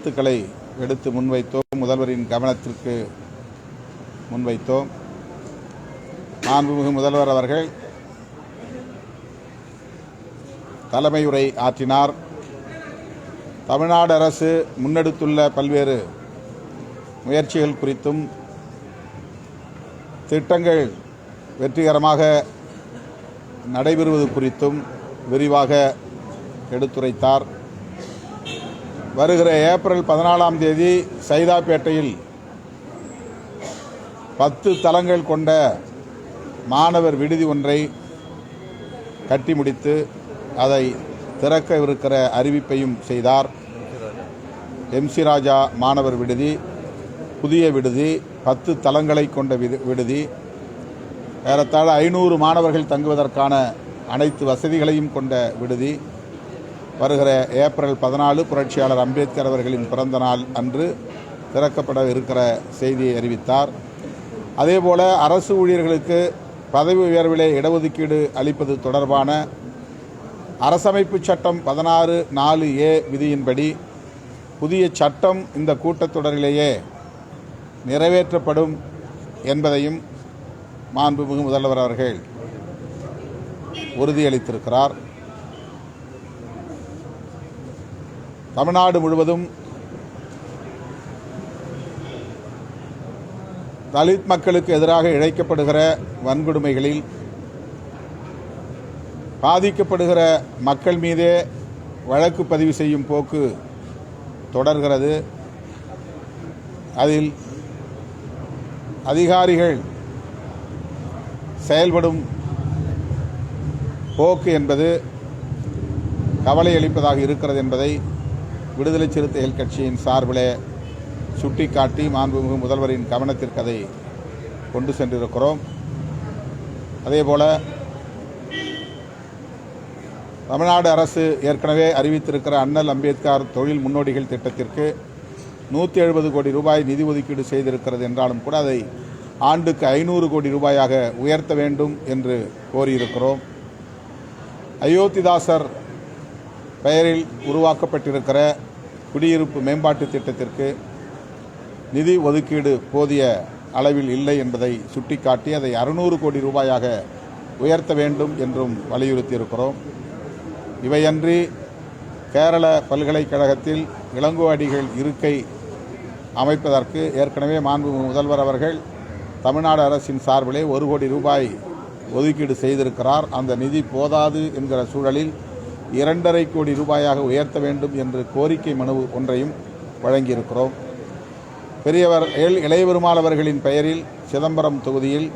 கருத்துக்களை எடுத்து முன்வைத்தோம். முதல்வரின் கவனத்திற்கு முன்வைத்தோம். மாண்புமிகு முதல்வர் அவர்கள் தலைமையுரை ஆற்றினார். தமிழ்நாடு அரசு முன்னெடுத்துள்ள பல்வேறு முயற்சிகள் குறித்தும் திட்டங்கள் வெற்றிகரமாக நடைபெறுவது குறித்தும் விரிவாக எடுத்துரைத்தார். வருகிற ஏப்ரல் பதினாலாம் தேதி சைதாப்பேட்டையில் பத்து தளங்கள் கொண்ட மாணவர் விடுதி ஒன்றை கட்டி முடித்து அதை திறக்கவிருக்கிற அறிவிப்பையும் செய்தார். எம்சி ராஜா மாணவர் விடுதி புதிய விடுதி பத்து தளங்களை கொண்ட விடு- விடுதி. ஏறத்தாழ ஐநூறு மாணவர்கள் தங்குவதற்கான அனைத்து வசதிகளையும் கொண்ட விடுதி. வருகிற ஏப்ரல் பதினாலு புரட்சியாளர் அம்பேத்கர் அவர்களின் பிறந்த நாள் அன்று திறக்கப்பட இருக்கிற செய்தியை அறிவித்தார். அதேபோல அரசு ஊழியர்களுக்கு பதவி உயர்விலே இடஒதுக்கீடு அளிப்பது தொடர்பான அரசமைப்பு சட்டம் பதினாறு நாலு ஏ விதியின்படி புதிய சட்டம் இந்த கூட்டத்தொடரிலேயே நிறைவேற்றப்படும் என்பதையும் மாண்புமிகு முதல்வர் அவர்கள் உறுதியளித்திருக்கிறார். தமிழ்நாடு முழுவதும் தலித் மக்களுக்கு எதிராக இழைக்கப்படுகிற வன்கொடுமைகளில் பாதிக்கப்படுகிற மக்கள் மீதே வழக்கு பதிவு செய்யும் போக்கு தொடர்கிறது. அதில் அதிகாரிகள் செயல்படும் போக்கு என்பது கவலை அளிப்பதாக இருக்கிறது என்பதை விடுதலை சிறுத்தைகள் கட்சியின் சார்பிலே சுட்டிக்காட்டி மாண்புமிகு முதல்வரின் கவனத்திற்கு அதை கொண்டு சென்றிருக்கிறோம். அதேபோல் தமிழ்நாடு அரசு ஏற்கனவே அறிவித்திருக்கிற அண்ணல் அம்பேத்கர் தொழில் முன்னோடிகள் திட்டத்திற்கு நூற்றி எழுபது கோடி ரூபாய் நிதி ஒதுக்கீடு செய்திருக்கிறது என்றாலும் கூட அதை ஆண்டுக்கு ஐநூறு கோடி ரூபாயாக உயர்த்த வேண்டும் என்று கோரியிருக்கிறோம். அயோத்திதாசர் பெயரில் உருவாக்கப்பட்டிருக்கிற குடியிருப்பு மேம்பாட்டு திட்டத்திற்கு நிதி ஒதுக்கீடு போதிய அளவில் இல்லை என்பதை சுட்டிக்காட்டி அதை அறுநூறு கோடி ரூபாயாக உயர்த்த வேண்டும் என்றும் வலியுறுத்தியிருக்கிறோம். இவையன்றி கேரள பல்கலைக்கழகத்தில் இளங்கோஅடிகள் இருக்கை அமைப்பதற்கு ஏற்கனவே மாண்பு முதல்வர் அவர்கள் தமிழ்நாடு அரசின் சார்பிலே ஒரு கோடி ரூபாய் ஒதுக்கீடு செய்திருக்கிறார். அந்த நிதி போதாது என்கிற சூழலில் இரண்டரை கோடி ரூபாயாக உயர்த்த வேண்டும் என்று கோரிக்கை மனு ஒன்றையும் வழங்கியிருக்கிறோம். பெரியவர் எல். இளையபெருமாள் அவர்களின் பெயரில் சிதம்பரம் தொகுதியில்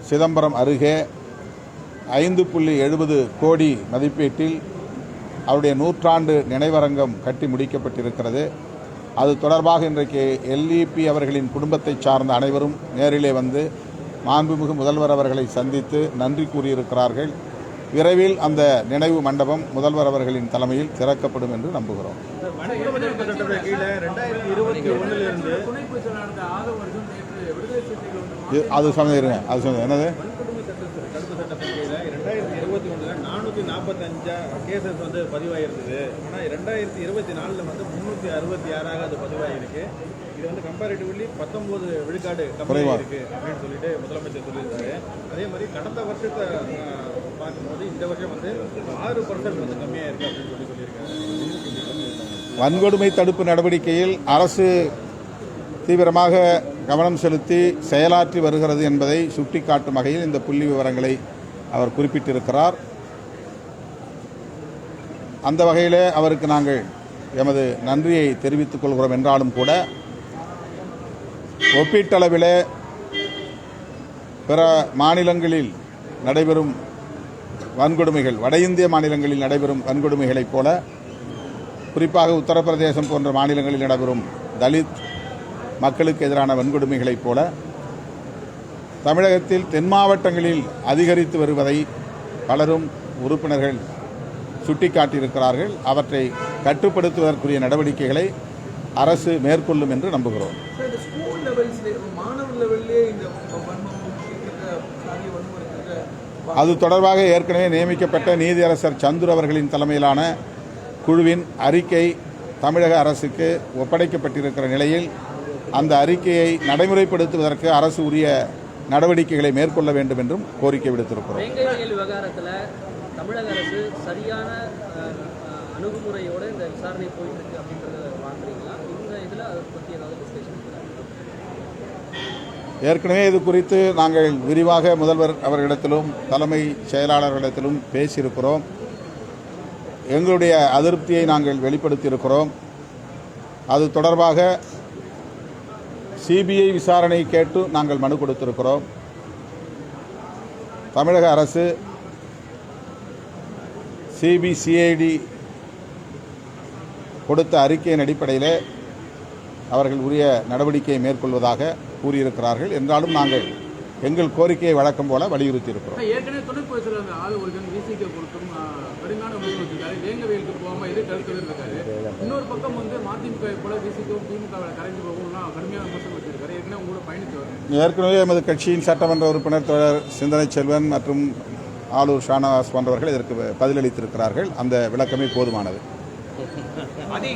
சிதம்பரம் அருகே ஐந்து புள்ளி எழுபது கோடி மதிப்பீட்டில் அவருடைய நூற்றாண்டு நினைவரங்கம் கட்டி முடிக்கப்பட்டிருக்கிறது. அது தொடர்பாக இன்றைக்கு எல்இபி அவர்களின் குடும்பத்தை சார்ந்த அனைவரும் நேரிலே வந்து மாண்புமிகு முதல்வர் அவர்களை சந்தித்து நன்றி கூறியிருக்கிறார்கள். விரைவில் அந்த நினைவு மண்டபம் முதல்வர் அவர்களின் தலைமையில் திறக்கப்படும் என்று நம்புகிறோம். கீழே ரெண்டாயிரத்தி இருபத்தி இருந்து இது- அது சொன்னது இருங்க அது சொன்ன என்னது? வன்கொடுமை கீழே ரெண்டாயிரத்தி இருபத்தி நாற்பத்தஞ்சா கேசஸ் வந்து பதிவாயிருந்தது ஆனால் ரெண்டாயிரத்தி இருபத்தி நாலில் வந்து முன்னூத்தி அறுபத்தி ஆறாக அது பதிவாயிருக்கு இது வந்து கம்பேரிட்டிவ்லி பத்தொம்போது விழுக்காடு கம்மியாக அப்படின்னு சொல்லிட்டு முதலமைச்சர் சொல்லியிருக்காரு அதே மாதிரி கடந்த வருஷத்தை பார்க்கும்போது இந்த வருஷம் வந்து ஆறு பர்சன்ட் வந்து கம்மியாக இருக்கு அப்படின்னு சொல்லி சொல்லியிருக்காங்க. வன்கொடுமை தடுப்பு நடவடிக்கையில் அரசு தீவிரமாக கவனம் செலுத்தி செயலாற்றி வருகிறது என்பதை சுட்டிக்காட்டும் வகையில் இந்த புள்ளி விவரங்களை அவர் குறிப்பிட்டிருக்கிறார். அந்த வகையிலே அவருக்கு நாங்கள் எமது நன்றியை தெரிவித்துக் கொள்கிறோம் என்றாலும் கூட ஒப்பீட்டளவிலே பிற மாநிலங்களில் நடைபெறும் வன்கொடுமைகள் வட இந்திய மாநிலங்களில் நடைபெறும் வன்கொடுமைகளைப் போல குறிப்பாக உத்தரப்பிரதேசம் போன்ற மாநிலங்களில் நடைபெறும் தலித் மக்களுக்கு எதிரான வன்கொடுமைகளைப் போல தமிழகத்தில் தென் மாவட்டங்களில் அதிகரித்து வருவதை பலரும் உறுப்பினர்கள் சுட்டிக்காட்டியிருக்கிறார்கள். அவற்றை கட்டுப்படுத்துவதற்குரிய நடவடிக்கைகளை அரசு மேற்கொள்ளும் என்று நம்புகிறோம். அது தொடர்பாக ஏற்கனவே நியமிக்கப்பட்ட நீதியரசர் சந்துரு அவர்களின் தலைமையிலான குழுவின் அறிக்கை தமிழக அரசுக்கு ஒப்படைக்கப்பட்டிருக்கிற நிலையில் அந்த அறிக்கையை நடைமுறைப்படுத்துவதற்கு அரசு உரிய நடவடிக்கைகளை மேற்கொள்ள வேண்டும் என்றும் கோரிக்கை விடுத்திருக்கிறோம். விவகாரத்தில் தமிழக அரசு சரியான இந்த விசாரணை போயிட்டு இருக்கு அப்படின்றத பார்க்குறீங்களா? இந்த இதில் ஏற்கனவே இது குறித்து நாங்கள் விரிவாக முதல்வர் அவர்களிடத்திலும் தலைமை செயலாளர்களிடத்திலும் பேசியிருக்கிறோம். எங்களுடைய அதிருப்தியை நாங்கள் வெளிப்படுத்தியிருக்கிறோம். அது தொடர்பாக சிபிஐ விசாரணை கேட்டு நாங்கள் மனு கொடுத்திருக்கிறோம். தமிழக அரசு சிபிசிஐடி கொடுத்த அறிக்கையின் அடிப்படையில் அவர்கள் உரிய நடவடிக்கையை மேற்கொள்வதாக கூறியிருக்கிறார்கள். என்றாலும் நாங்கள் எங்கள் கோரிக்கையை வழக்கம் போல வலியுறுத்தி இருக்கிறோம் இன்னொரு பக்கம் வந்து மதிமுக போல கடுமையான விமர்சனம் வச்சிருக்காரு. ஏற்கனவே உங்களோட பயணித்து வரேன் ஏற்கனவே எமது கட்சியின் சட்டமன்ற உறுப்பினர் தோழர் சிந்தனை செல்வன் மற்றும் ஆலூர் ஷானவாஸ் போன்றவர்கள் இதற்கு பதிலளித்திருக்கிறார்கள். அந்த விளக்கமே போதுமானது. அதி